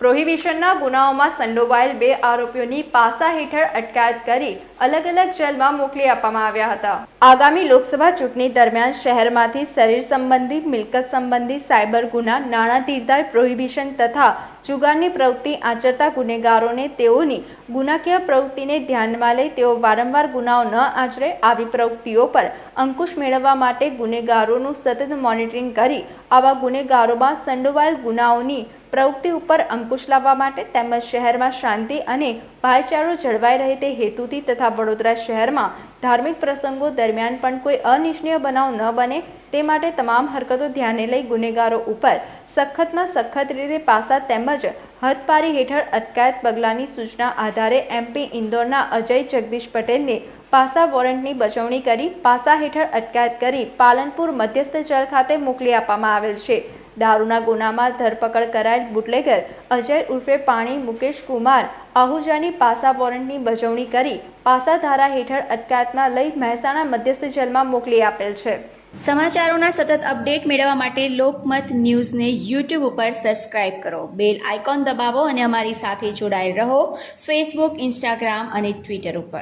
પ્રોહિબિશનના ગુનાઓમાં સંડોવાયેલ બે આરોપીઓની પાસા હેઠળ અટકાયત કરી અલગ અલગ જેલમાં મોકલી આપવામાં આવ્યા હતા. આગામી લોકસભા ચૂંટણી દરમિયાન શહેરમાંથી શરીર સંબંધી, મિલકત સંબંધી, સાયબર ગુના, નાણાં તીરદાર, પ્રોહિબિશન તથા જુગારની પ્રવૃત્તિ આચરતા ગુનેગારોને તેઓની ગુનાકીય પ્રવૃત્તિને ધ્યાનમાં લઈ તેઓ વારંવાર ગુનાઓ ન આચરે આવી પ્રવૃત્તિઓ પર અંકુશ મેળવવા માટે ગુનેગારોનું સતત મોનિટરિંગ કરી આવા ગુનેગારોમાં સંડોવાયેલ ગુનાઓની પ્રવૃત્તિ ઉપર અંકુશ લાવવા માટે તેમજ શહેરમાં શાંતિ અને ભાઈચારો જળવાઈ રહે તે હેતુથી તથા વડોદરા શહેરમાં ધાર્મિક પ્રસંગો દરમિયાન પણ કોઈ અનિચ્છનીય બનાવ ન બને તે માટે તમામ હરકતો ધ્યાને લઈ ગુનેગારો ઉપર સખતમાં સખત રીતે પાસા તેમજ હદપારી હેઠળ અટકાયત પગલાંની સૂચના આધારે એમપી ઇન્દોરના અજય જગદીશ પટેલને પાસા વોરંટની બજવણી કરી પાસા હેઠળ અટકાયત કરી પાલનપુર મધ્યસ્થ જેલ ખાતે મોકલી આપવામાં આવેલ છે. દારૂના ગુનામાં ધરપકડ કરાયેલ બુટલેગર અજય ઉર્ફે પાણી મુકેશ કુમાર આહુજાની પાસા વોરંટની બજવણી કરી પાસા ધારા હેઠળ અટકાયતમાં લઈ મહેસાણા મધ્યસ્થ જેલમાં મોકલી આપેલ છે. સમાચારોના સતત અપડેટ મેળવવા માટે લોકમત ન્યૂઝને યુટ્યુબ ઉપર સબસ્ક્રાઇબ કરો. બેલ આઇકોન દબાવો અને અમારી સાથે જોડાયેલ રહો ફેસબુક, ઇન્સ્ટાગ્રામ અને ટ્વિટર ઉપર.